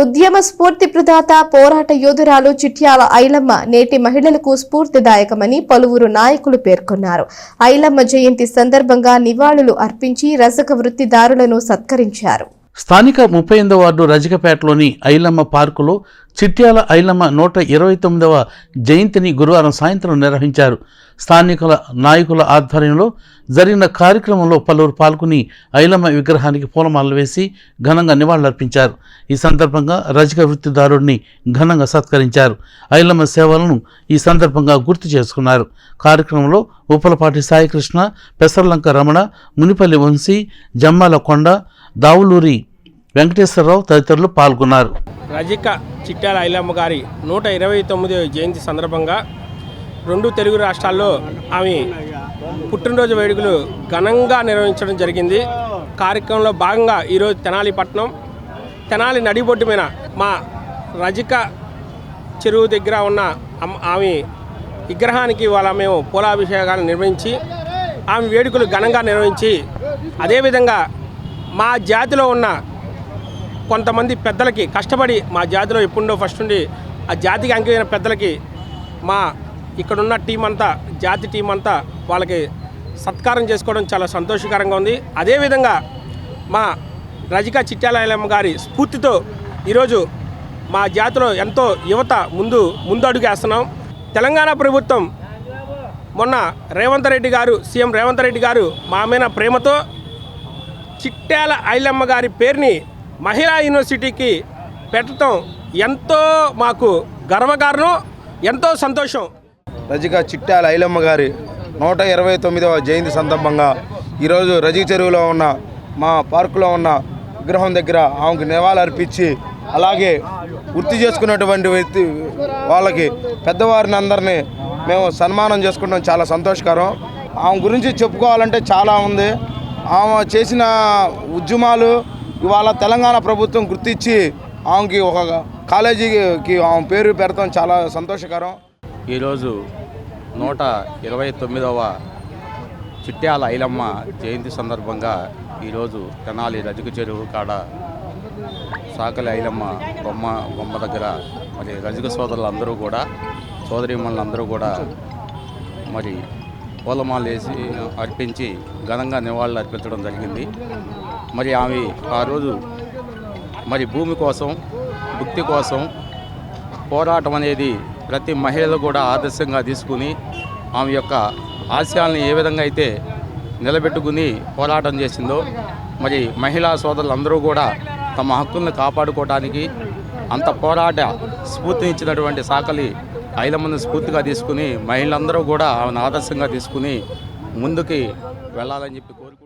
ఉద్యమ స్ఫూర్తి ప్రదాత పోరాట యోధురాలు చిట్యాల ఐలమ్మ నేటి మహిళలకు స్ఫూర్తిదాయకమని పలువురు నాయకులు పేర్కొన్నారు. ఐలమ్మ జయంతి సందర్భంగా నివాళులు అర్పించి రజక వృత్తిదారులను సత్కరించారు. స్థానిక ముప్పై ఎనిమిదవ వార్డు రజకపేటలోని ఐలమ్మ పార్కులో చిట్యాల ఐలమ్మ నూట ఇరవై తొమ్మిదవ జయంతిని గురువారం సాయంత్రం నిర్వహించారు. స్థానికుల నాయకుల ఆధ్వర్యంలో జరిగిన కార్యక్రమంలో పలువురు పాల్గొని ఐలమ్మ విగ్రహానికి పూలమాలలు వేసి ఘనంగా నివాళులర్పించారు. ఈ సందర్భంగా రజక వృత్తిదారుడిని ఘనంగా సత్కరించారు. ఐలమ్మ సేవలను ఈ సందర్భంగా గుర్తు చేసుకున్నారు. కార్యక్రమంలో ఉప్పలపాటి సాయికృష్ణ పెసర్లంక రమణ మునిపల్లి వంశీ జమ్మాల కొండ దావులూరి వెంకటేశ్వరరావు తదితరులు పాల్గొన్నారు. రజిక చిట్టాల ఐలమ్మ గారి నూట ఇరవై తొమ్మిదవ జయంతి సందర్భంగా రెండు తెలుగు రాష్ట్రాల్లో ఆమె పుట్టినరోజు వేడుకలు ఘనంగా నిర్వహించడం జరిగింది. కార్యక్రమంలో భాగంగా ఈరోజు తెనాలి పట్టణం తెనాలి నడిబొడ్డు మీద మా రజిక చెరువు దగ్గర ఉన్న ఆమె విగ్రహానికి వాళ్ళ మేము పూలాభిషేకాలు నిర్వహించి ఆమె వేడుకలు ఘనంగా నిర్వహించి అదేవిధంగా మా జాతిలో ఉన్న కొంతమంది పెద్దలకి కష్టపడి మా జాతిలో ఎప్పుడో ఫస్ట్ నుండి ఆ జాతికి అంకిమైన పెద్దలకి మా ఇక్కడున్న టీం అంతా జాతి టీం అంతా వాళ్ళకి సత్కారం చేసుకోవడం చాలా సంతోషకరంగా ఉంది. అదేవిధంగా మా రజిక చిట్యాలయమ్మ గారి స్ఫూర్తితో ఈరోజు మా జాతిలో ఎంతో యువత ముందు ముందడుగేస్తున్నాం. తెలంగాణ ప్రభుత్వం మొన్న రేవంత్ రెడ్డి గారు సీఎం రేవంత్ రెడ్డి గారు మా మీద ప్రేమతో చిట్టాల ఐలమ్మ గారి పేరుని మహిళా యూనివర్సిటీకి పెట్టడం ఎంతో మాకు గర్వకారణం ఎంతో సంతోషం. రజిక చిట్టాల ఐలమ్మ గారి నూట ఇరవై తొమ్మిదవ జయంతి సందర్భంగా ఈరోజు రజిక చెరువులో ఉన్న మా పార్కులో ఉన్న విగ్రహం దగ్గర ఆమెకు నివాళులు అర్పించి అలాగే వృత్తి చేసుకున్నటువంటి వ్యక్తి వాళ్ళకి పెద్దవారిని అందరినీ మేము సన్మానం చేసుకుంటాం చాలా సంతోషకరం. ఆమె గురించి చెప్పుకోవాలంటే చాలా ఉంది. ఆమె చేసిన ఉద్యమాలు ఇవాళ తెలంగాణ ప్రభుత్వం గుర్తించి ఆమెకి ఒక కాలేజీకి ఆమె పేరు పెడతాం చాలా సంతోషకరం. ఈరోజు నూట ఇరవై తొమ్మిదవ చిట్యాల ఐలమ్మ జయంతి సందర్భంగా ఈరోజు తెనాలి రజక చెరువు కాడ సాకలి ఐలమ్మ బొమ్మ బొమ్మ దగ్గర మరి రజక సోదరులందరూ కూడా సోదరీమణులందరూ కూడా మరి పూలమాలు వేసి అర్పించి ఘనంగా నివాళులు అర్పించడం జరిగింది. మరి ఆమె ఆ రోజు మరి భూమి కోసం భుక్తి కోసం పోరాటం అనేది ప్రతి మహిళలు కూడా ఆదర్శంగా తీసుకుని ఆమె యొక్క ఆశయాలను ఏ విధంగా అయితే నిలబెట్టుకుని పోరాటం చేసిందో మరి మహిళా సోదరులందరూ కూడా తమ హక్కులను కాపాడుకోవడానికి అంత పోరాట స్ఫూర్తినిచ్చినటువంటి సాకలి ఐలమ్మని స్ఫూర్తిగా తీసుకుని మహిళలందరూ కూడా ఆమెను ఆదర్శంగా తీసుకుని ముందుకి వెళ్ళాలని చెప్పి కోరుకుంటున్నాను.